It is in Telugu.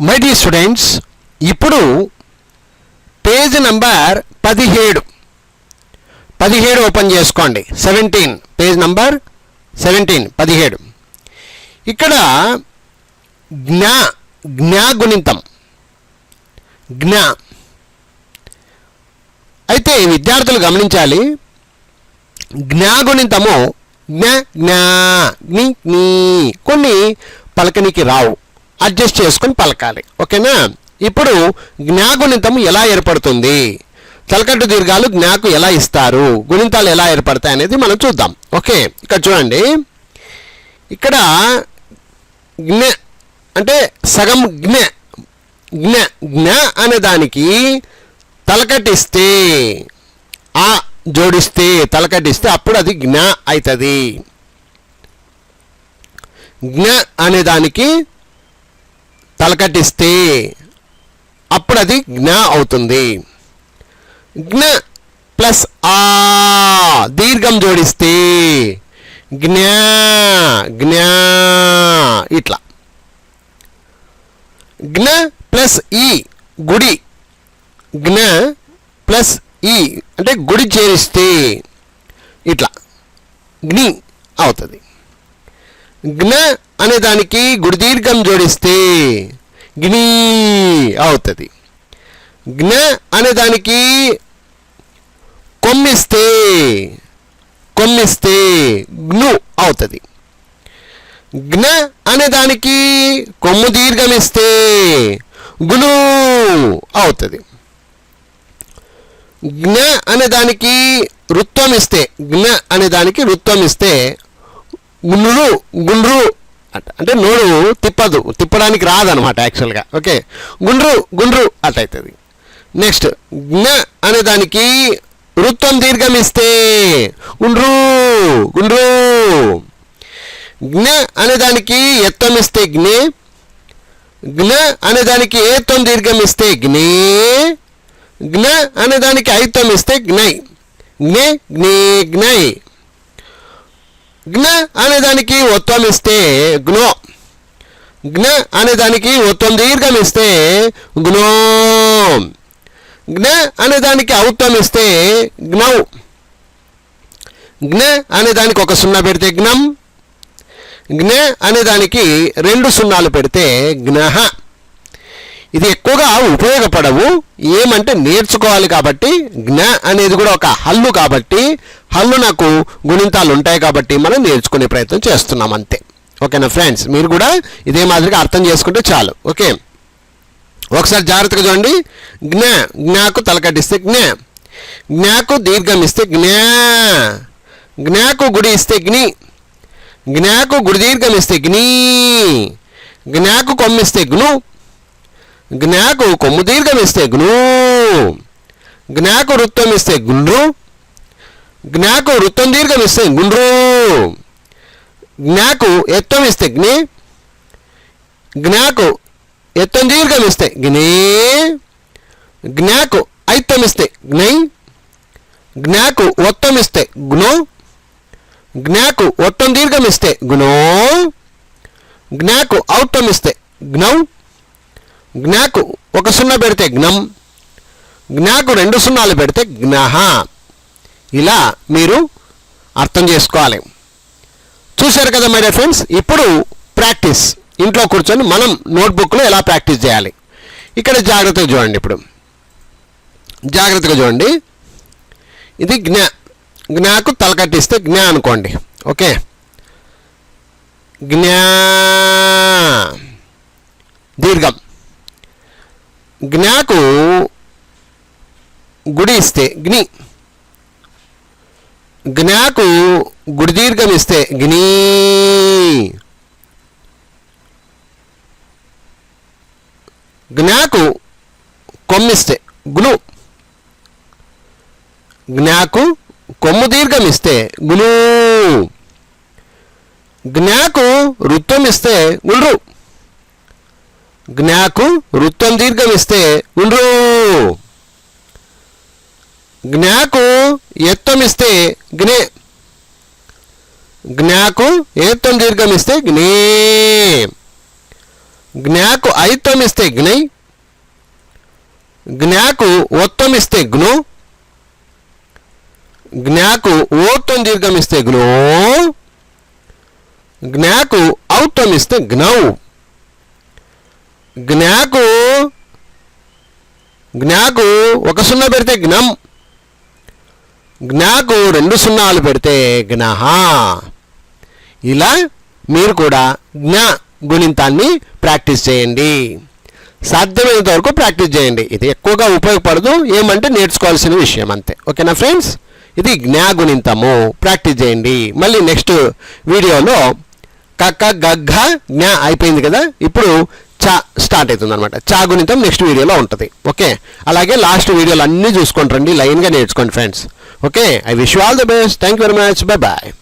మై డి స్టూడెంట్స్ ఇప్పుడు పేజ్ నంబర్ పదిహేడు. పదిహేడు ఓపెన్ చేసుకోండి. సెవెంటీన్. Page number seventeen. పదిహేడు. ఇక్కడ జ్ఞా జ్ఞాగుణితం జ్ఞా. అయితే విద్యార్థులు గమనించాలి. జ్ఞాగుణితము జ్ఞ జ్ఞా జ్ఞి జ్ఞీ కొన్ని పలకనికి రావు. అడ్జస్ట్ చేసుకొని పలకాలి. ఓకేనా? ఇప్పుడు జ్ఞాగుణితము ఎలా ఏర్పడుతుంది? తలకట్టు దీర్ఘాలు జ్ఞాకు ఎలా ఇస్తారు? గుణింతాలు ఎలా ఏర్పడతాయి అనేది మనం చూద్దాం. ఓకే ఇక్కడ చూడండి. ఇక్కడ జ్ఞ అంటే సగం జ్ఞ జ్ఞ జ్ఞ అనే దానికి తలకటిస్తే ఆ జోడిస్తే తలకటిస్తే అప్పుడు అది జ్ఞ అవుతుంది. జ్ఞ అనే దానికి తలకటిస్తే అప్పుడు అది జ్ఞ అవుతుంది. జ్ఞ ప్లస్ ఆ దీర్ఘం జోడిస్తే జ్ఞా జ్ఞా ఇట్లా. జ్ఞ ప్లస్ ఈ గుడి జ్ఞ ప్లస్ ఈ అంటే గుడి చేరిస్తే ఇట్లా. గ్ని అవుతుంది. జ్ఞ అనే దానికి గుడిదీర్ఘం జోడిస్తే గ్నీ అవుతుంది. జ్ఞ అనే దానికి కొమ్మిస్తే కొమ్మిస్తే గ్ను అవుతుంది. జ్ఞ అనే దానికి కొమ్ము దీర్ఘమిస్తే గును అవుతుంది. జ్ఞ అనే దానికి రుత్వం ఇస్తే జ్ఞ అనే దానికి రుత్వం ఇస్తే గుండ్రు గుండ్రు అంట అంటే నోరు తిప్పదు తిప్పడానికి రాదనమాట యాక్చువల్గా ఓకే? గుండ్రు గుండ్రు అట్ అవుతుంది నెక్స్ట్ జ్ఞ అనే దానికి వృత్తం దీర్ఘం ఇస్తే గుండ్రు గుండ్రు. జ్ఞ అనే దానికి ఎత్తం ఇస్తే జ్ఞే జ్ఞ అనే దానికి ఏత్వం దీర్ఘం ఇస్తే జ్ఞే జ్ఞ అనే దానికి ఐత్వం ఇస్తే జ్ఞై. జ్ఞే జ్ఞే జ్ఞై. జ్ఞ అనేదానికి ఒత్వం ఇస్తే గ్నో జ్ఞ అనేదానికి ఒత్వం దీర్ఘం ఇస్తే గ్నో జ్ఞ అనేదానికి ఔత్వం ఇస్తే జ్ఞౌ. జ్ఞ అనేదానికి ఒక సున్నా పెడితే జ్ఞం. జ్ఞ అనేదానికి రెండు సున్నాలు పెడితే జ్ఞహ. ఇది ఎక్కువగా ఉపయోగపడవు. ఏమంటే నేర్చుకోవాలి కాబట్టి జ్ఞ అనేది కూడా ఒక హల్లు కాబట్టి హల్లు నాకు గుణింతాలు ఉంటాయి కాబట్టి మనం నేర్చుకునే ప్రయత్నం చేస్తున్నాం అంతే. ఓకేనా ఫ్రెండ్స్? మీరు కూడా ఇదే మాదిరిగా అర్థం చేసుకుంటే చాలు. ఓకే? ఒకసారి జాగ్రత్తగా చూడండి. జ్ఞ జ్ఞాకు తలకట్టిస్తే జ్ఞ. జ్ఞాకు దీర్ఘం ఇస్తే జ్ఞా. జ్ఞాకు గుడి ఇస్తే గ్ని జ్ఞాకు గుడి దీర్ఘం ఇస్తే గ్నీ జ్ఞాకు కొమ్మిస్తే గ్ను జ్ఞాకు కొమ్ము దీర్ఘం ఇస్తే గ్ను. జ్ఞాకు వృత్తం ఇస్తే గుండ్రు. జ్ఞాకు వృత్తం దీర్ఘం ఇస్తే గుండ్రు. జ్ఞాకు ఎత్తం ఇస్తే గ్ని జ్ఞాకు ఎత్తం దీర్ఘం ఇస్తే జ్ఞే. జ్ఞాకు ఐత్తం ఇస్తే జ్ఞై. జ్ఞాకు ఒత్తం ఇస్తే గుణో. జ్ఞాకు ఒత్తం దీర్ఘం ఇస్తే గుణో. జ్ఞాకు ఔత్తం ఇస్తే జ్ఞౌ. జ్ఞాకు ఒక సున్నా పెడితే జ్ఞం జ్ఞాకు రెండు సున్నాలు పెడితే జ్ఞహ. ఇలా మీరు అర్థం చేసుకోవాలి. చూశారు కదా మై డియర్ ఫ్రెండ్స్ ఇప్పుడు ప్రాక్టీస్. ఇంట్లో కూర్చొని మనం నోట్బుక్లో ఎలా ప్రాక్టీస్ చేయాలి? ఇక్కడ జాగ్రత్తగా చూడండి ఇప్పుడు. జాగ్రత్తగా చూడండి. ఇది జ్ఞా జ్ఞాకు తలకట్టిస్తే జ్ఞా అనుకోండి. ఓకే? జ్ఞా దీర్ఘం. జ్ఞాకు గుడి ఇస్తే గ్ని జ్ఞాకు గుడి దీర్ఘం ఇస్తే గ్ని జ్ఞాకు కొమ్మిస్తే గ్ను జ్ఞాకు కొమ్ము దీర్ఘం ఇస్తే గులు. జ్ఞాకు వృత్తం ఇస్తే గుండ్రు జ్ఞాకు వృత్తం దీర్ఘం ఇస్తే ఉండ్రు. జ్ఞాకు ఎత్తం ఇస్తే జ్ఞే. జ్ఞాకు ఏత్తం దీర్ఘం ఇస్తే జ్ఞే. జ్ఞాకు ఐత్తం ఇస్తే జ్ఞై. జ్ఞాకు ఒత్తం ఇస్తే గ్ను జ్ఞాకు ఓత్తం దీర్ఘం ఇస్తే గ్నో జ్ఞాకు ఔత్తం ఇస్తే జ్ఞౌ. జ్ఞాకు జ్ఞాకు ఒక సున్నా పెడితే జ్ఞం. జ్ఞాకు రెండు సున్నాలు పెడితే జ్ఞహ. ఇలా మీరు కూడా జ్ఞ గుణింతాన్ని ప్రాక్టీస్ చేయండి. సాధ్యమైనంత వరకు ప్రాక్టీస్ చేయండి. ఇది ఎక్కువగా ఉపయోగపడదు. ఏమంటే నేర్చుకోవాల్సిన విషయం అంతే. ఓకేనా ఫ్రెండ్స్? ఇది జ్ఞాగుణింతము ప్రాక్టీస్ చేయండి. మళ్ళీ నెక్స్ట్ వీడియోలో కక్క గగ్గ జ్ఞా అయిపోయింది కదా? ఇప్పుడు చా స్టార్ట్ అవుతుంది అనమాట చా గుణితం నెక్స్ట్ వీడియోలో ఉంటుంది. ఓకే? అలాగే లాస్ట్ వీడియోలు అన్నీ చూసుకొని రండి లైన్గా నేర్చుకోండి friends. Okay? I wish all the best. Thank you very much. Bye bye.